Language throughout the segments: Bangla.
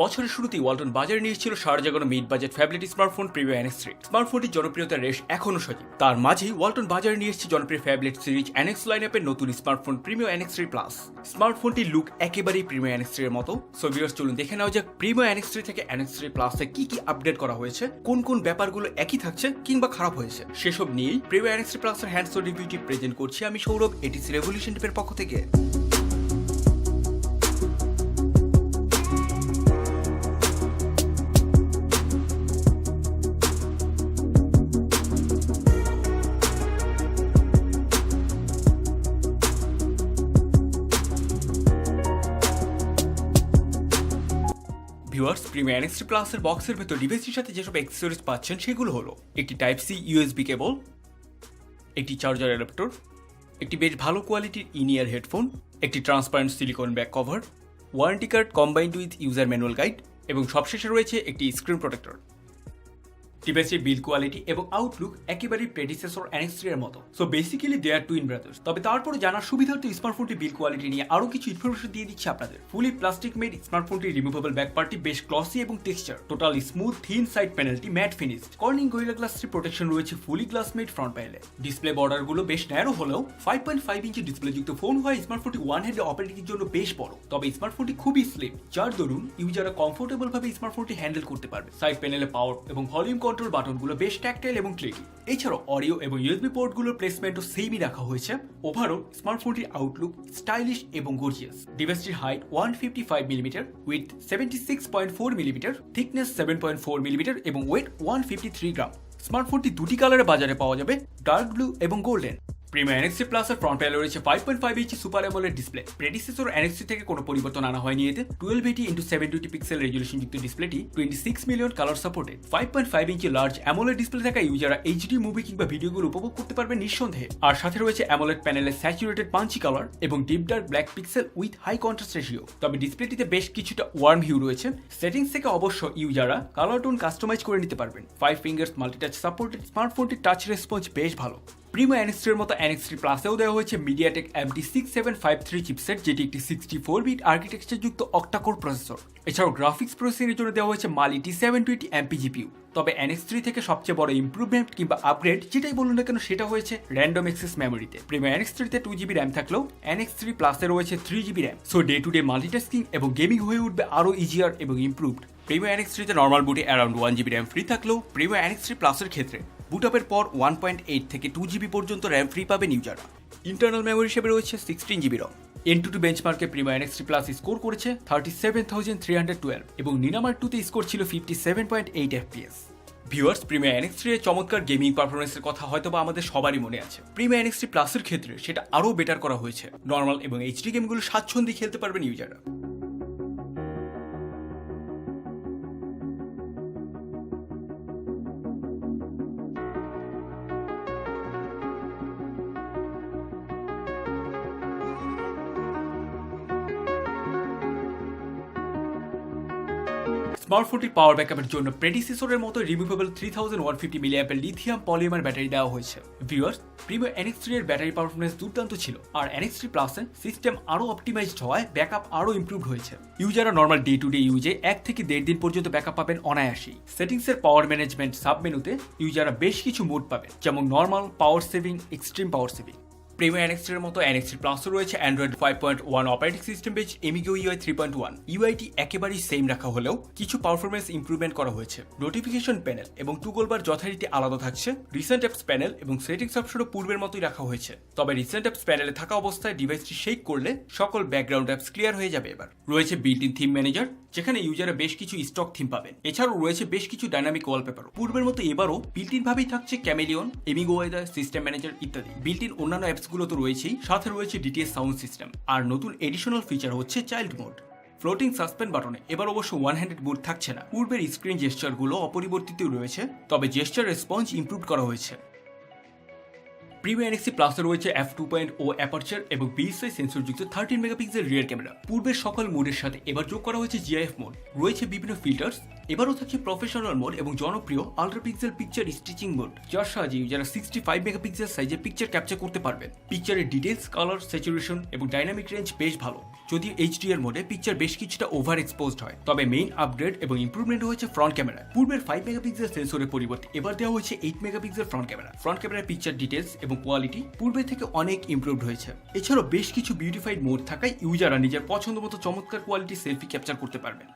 বছরের শুরুতেই ওয়ালটন বাজারে নিয়ে এসেছিল সারা জাগানো mid budget phablet smartphone Primo NX three. স্মার্টফোনটির জনপ্রিয়তার রেশ এখনও সজীব। তার মাঝেই ওয়ালটন বাজারে নিয়ে এসেছে জনপ্রিয় ফ্যাবলেট সিরিজ এনএক্স লাইন আপের নতুন smartphone Primo NX three plus. স্মার্টফোনটির look একেবারেই প্রিমিও এনএক্স থ্রি এর মতো। সো ভিউয়ার্স চলুন দেখে নেওয়া যাক প্রিমিও এনএক্স থ্রি থেকে এনএক্স থ্রি প্লাসে কি কি আপডেট করা হয়েছে, কোন কোন ব্যাপারগুলো একই থাকছে কিংবা খারাপ হয়েছে। সেসব নিয়েই প্রিমিও এনএক্স থ্রি প্লাসের হ্যান্ডস রিভিউটি প্রেজেন্ট করছি আমি সৌরভ এটিসি রেভলিউশন টিপের পক্ষ থেকে। ভিউয়ার্স প্রিমিয়ার এনএক্সটি প্লাসের বক্সের ভেতর ডিভাইসটির সাথে যেসব অ্যাক্সেসরিজ পাচ্ছেন, সেগুলো হলো একটি টাইপ সি ইউএসবি কেবল একটি চার্জার অ্যাডাপ্টর একটি বেশ ভালো কোয়ালিটির ইনিয়ার হেডফোন একটি transparent silicon back cover warranty card combined with user manual guide এবং সবশেষে রয়েছে একটি স্ক্রিন প্রোটেক্টর ডিভাইসের বিল কোয়ালিটি এবং আউটলুক একেবারেই প্রেডিসেসর এনএক্স এর মতো। So basically they are twin brothers তবে তারপরে জানার সুবিধার্থে স্মার্টফোনটি বিল কোয়ালিটি নিয়ে আরও কিছু ইনফরমেশন দিয়ে দিচ্ছি আপনাদের। ফুলি প্লাস্টিক মেড স্মার্টফোনটি রিমুভেবল ব্যাক পার্টি বেশ ক্লসি এবং texture total smooth thin side প্যানেলটি matte finish Corning Gorilla glass three protection রয়েছে ফুলি গ্লাস মেড ফ্রন্ট প্যানেলে ডিসপ্লে বর্ডারগুলো বেশ ন্যারো হলেও five point five inch display যুক্ত ফোন হয় স্মার্টফোনটি ওয়ান হ্যান্ডে অপারেটিং জন্য বেশ বড়। তবে স্মার্টফোনটি খুবই স্লিম যার দরুন ইউজাররা কমফোর্টেবল ভাবে স্মার্টফোনটি হ্যান্ডেল করতে পারবে। সাইড প্যানেলে পাওয়ার এবং ভলিউম কন্ট্রোল বাটনগুলো বেশ ট্যাকটাইল এবং ক্লিকি এছাড়াও অডিও এবং ইউএসবি পোর্টগুলোর প্লেসমেন্টও সেমই রাখা হয়েছে। ওভারঅল স্মার্টফোনটির আউটলুক স্টাইলিশ এবং gorgeous ডিভাইসটির height one fifty five millimetre with seventy six point four millimetre thickness seven point four millimetre এবং weight one fifty three gram স্মার্টফোনটি দুটি কালারে বাজারে পাওয়া যাবে ডার্ক ব্লু এবং গোল্ডেন প্রিমিয়ার এনএক্সি প্লাসের ফ্রন্ট প্যানেল রয়েছে five point five inch super AMOLED display predecessor NX থেকে কোনো পরিবর্তন আনা হয়নি এতে। Twelve eighty into seven twenty pixel resolution যুক্ত ডিসপ্লেটি twenty six million colour supported five point five inch large AMOLED display থাকা ইউজাররা এইচডি মুভি কিংবা ভিডিওগুলো উপভোগ করতে পারবে নিঃসন্দেহে। আর সাথে রয়েছে অ্যামোলেড প্যানেলের স্যাচুরেটেড পাঞ্চি কালার এবং deep dark black pixel with high contrast ratio তবে ডিসপ্লেটিতে বেশ কিছুটা ওয়ার্ম হিউ রয়েছে। সেটিংস থেকে অবশ্য ইউজাররা কালার টোন কাস্টমাইজ করে নিতে পারবেন। ফাইভ ফিঙ্গার্স মাল্টিটাচ সাপোর্টেড স্মার্টফোনটির টাচ রেসপন্স বেশ ভালো। প্রিমো এনএক্সটির মতো এনএক্সটি প্লাসেও দেওয়া হয়েছে MediaTek MT six seven five three chipset যেটি একটি সিক্সটি ফোর বিট আর্কিটেকচার যুক্ত অক্টাকোর প্রসেসর এছাড়াও গ্রাফিক্স প্রসেসিংয়ের জন্য দেওয়া হয়েছে Mali T seven twenty MP GPU তবে এনএক্স থ্রি থেকে সবচেয়ে বড় ইম্প্রুভমেন্ট কিংবা আপগ্রেড যেটাই বলুন না কেন, সেটা হয়েছে র্যান্ডম এক্সেস মেমোরিতে প্রিমো এনএক্স থ্রিতে টু জিবি র্যাম থাকলেও এনএক্স থ্রি প্লাসে রয়েছে three GB RAM so day to day multitasking এবং গেমিং হয়ে উঠবে আরও ইজিয়ার এবং ইম্প্রুভড প্রিমো এনএক্স থ্রিতে নর্মাল বুটে around one GB RAM free থাকলেও প্রিমো এনএক্স থ্রি প্লাসের ক্ষেত্রে বুট আপের পর ওয়ান পয়েন্ট এইট থেকে টু জিবি পর্যন্ত র্যাম ফ্রি পাবেন ইউজাররা। ইন্টারনাল মেমোরি হিসেবে রয়েছে sixteen GB ROM AnTuTu বেঞ্চমার্কে Primo NX three plus score করেছে thirty seven thousand three hundred twelve এবং নিনামার টুতে স্কোর ছিল fifty seven point eight FPS viewers Primo NX three এর চমৎকার গেমিং পারফরমেন্সের কথা হয়তো বা আমাদের সবারই মনে আছে। প্রিমিয়ার এনএক্স থ্রি প্লাসের ক্ষেত্রে সেটা আরও বেটার করা হয়েছে। নর্মাল এবং এইচডি গেমগুলো স্বাচ্ছন্দ্যে খেলতে পারবেন ইউজাররা। স্মার্টফোনটির পাওয়ার ব্যাকআপের জন্য প্রেডিসেসরের মতো removable three thousand one fifty মিলিয়াপের lithium polymer battery দেওয়া হয়েছে। ভিউয়ার্স প্রিমিও এনএক্স থ্রি এর ব্যাটারি পারফরমেন্স দুর্দান্ত ছিল আর এনএক্স থ্রি প্লাসে সিস্টেম আরও অপটিমাইজড হওয়ায় ব্যাকআপ আরও ইমপ্রুভ হয়েছে। ইউজাররা নর্মাল ডে টু ডে ইউজে এক থেকে দেড় দিন পর্যন্ত ব্যাকআপ পাবেন অনায়াসেই। সেটিংসের পাওয়ার ম্যানেজমেন্ট সাব মেনুতে ইউজাররা বেশ কিছু মোড পাবেন যেমন normal power saving extreme power saving Primo এনএক্সের মতো এনএক্সির প্লাসও রয়েছে Android five point one operating system base Amigo UI three point one ইউআইটি একেবারেই সেম রাখা হলেও কিছু পারফরমেন্স ইমপ্রুভমেন্ট করা হয়েছে। নোটিফিকেশন প্যানেল এবং টুগলবার যথারীতি আলাদা থাকছে। রিসেন্ট অ্যাপস প্যানেল এবং সেটিংস অপশনও পূর্বের মতোই রাখা হয়েছে। তবে রিসেন্ট অ্যাপস প্যানেলে থাকা অবস্থায় ডিভাইসটি শেক করলে সকল ব্যাকগ্রাউন্ড অ্যাপস ক্লিয়ার হয়ে যাবে এবার। রয়েছে বিল্ট ইন থিম ম্যানেজার যেখানে ইউজাররা বেশ কিছু স্টক থিম পাবেন। এছাড়াও রয়েছে বেশ কিছু ডাইনামিক ওয়ালপেপার পূর্বের মতো এবারও বিল্ট ইন ভাবেই থাকছে chameleon Amigo weather system manager ইত্যাদি। বিল্ট ইন অন্যান্য অ্যাপসগুলো তো রয়েছেই, সাথে রয়েছে ডিটিএস সাউন্ড সিস্টেম আর নতুন এডিশনাল ফিচার হচ্ছে চাইল্ড মোড ফ্লোটিং সাসপেন্ড বাটনে এবার অবশ্য ওয়ান হ্যান্ডেড মোড থাকছে না। পূর্বের স্ক্রিন জেস্টারগুলো অপরিবর্তিত রয়েছে, তবে জেস্টার রেসপন্স ইম্প্রুভ করা হয়েছে। প্রিমিয়ার এনএক্সি প্লাসে রয়েছে F two point O aperture এবং বিএসআই সেন্সরযুক্ত থার্টিন মেগাপিক্সেল রিয়ার ক্যামেরা পূর্বের সকল মোডের সাথে এবার যোগ করা হয়েছে জিআইএফ মোড রয়েছে বিভিন্ন ফিল্টার্স এবারও থাকছে প্রফেশনাল মোড এবং জনপ্রিয় ultra pixel picture stitching mode যার সাহায্যে যারা সিক্সটি ফাইভ মেগাপিক্সেল সাইজের পিকচার ক্যাপচার করতে পারবেন। পিকচারের ডিটেলস কালার স্যাচুরেশন এবং ডাইনামিক রেঞ্জ বেশ ভালো। যদি এইচডিআর মোডে পিকচার বেশ কিছুটা ওভার এক্সপোজড হয়, তবে মেইন আপগ্রেড এবং ইম্প্রুভমেন্ট হয়েছে ফ্রন্ট ক্যামেরা পূর্বের ফাইভ মেগাপিক্সেল সেন্সরের পরিবর্তে এবার দেওয়া হয়েছে eight megapixel front camera front ক্যামেরার পিকচার ডিটেলস এবং কোয়ালিটি পূর্বে থেকে অনেক ইমপ্রুভড হয়েছে। এছাড়াও বেশ কিছু বিউটিফাইড মোড থাকায় ইউজাররা নিজের পছন্দ মতো চমৎকার কোয়ালিটি সেলফি ক্যাপচার করতে পারবেন।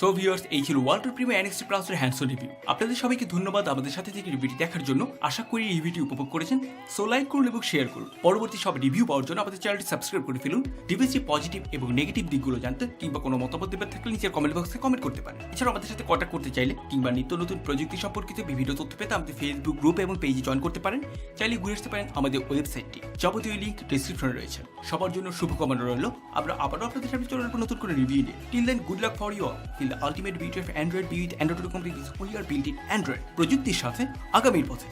সো ভিউয়ার্স এই ছিল ওয়াল্টার প্রিমিয়ার এনএক্সটি প্লাসের হ্যান্ডসন রিভিউ আপনাদের সবাইকে ধন্যবাদ আমাদের সাথে থেকে রিভিউটি দেখার জন্য। আশা করি রিভিউটি উপভোগ করেছেন। সো লাইক করুন এবং শেয়ার করুন। পরবর্তী সব রিভিউ পাওয়ার জন্য আমাদের চ্যানেলটি সাবস্ক্রাইব করে ফেলুন। ডিভাইসের পজিটিভ এবং নেগেটিভ দিকগুলো জানতে কিংবা কোনো মতামত দেবার থাকলে নিচের কমেন্ট বক্সে কমেন্ট করতে পারেন। এছাড়াও আমাদের সাথে কন্ট্যাক্ট করতে চাইলে কিংবা নিত্য নতুন প্রযুক্তি সম্পর্কিত বিভিন্ন তথ্য পেতে আমাদের ফেসবুক গ্রুপ এবং পেজে জয়েন করতে পারেন। চাইলে ঘুরে আসতে পারেন আমাদের ওয়েবসাইটটি যাবতীয় লিঙ্ক ডিসক্রিপশনে রয়েছে। সবার জন্য শুভকামনা রইল। আমরা আবারও আপনাদের সামনে চলে নতুন করে রিভিউ নিয়ে। Till then good luck for you feel the ultimate beauty of Android beauty Android company we are build in Android প্রযুক্তির সাথে আগামীর পথে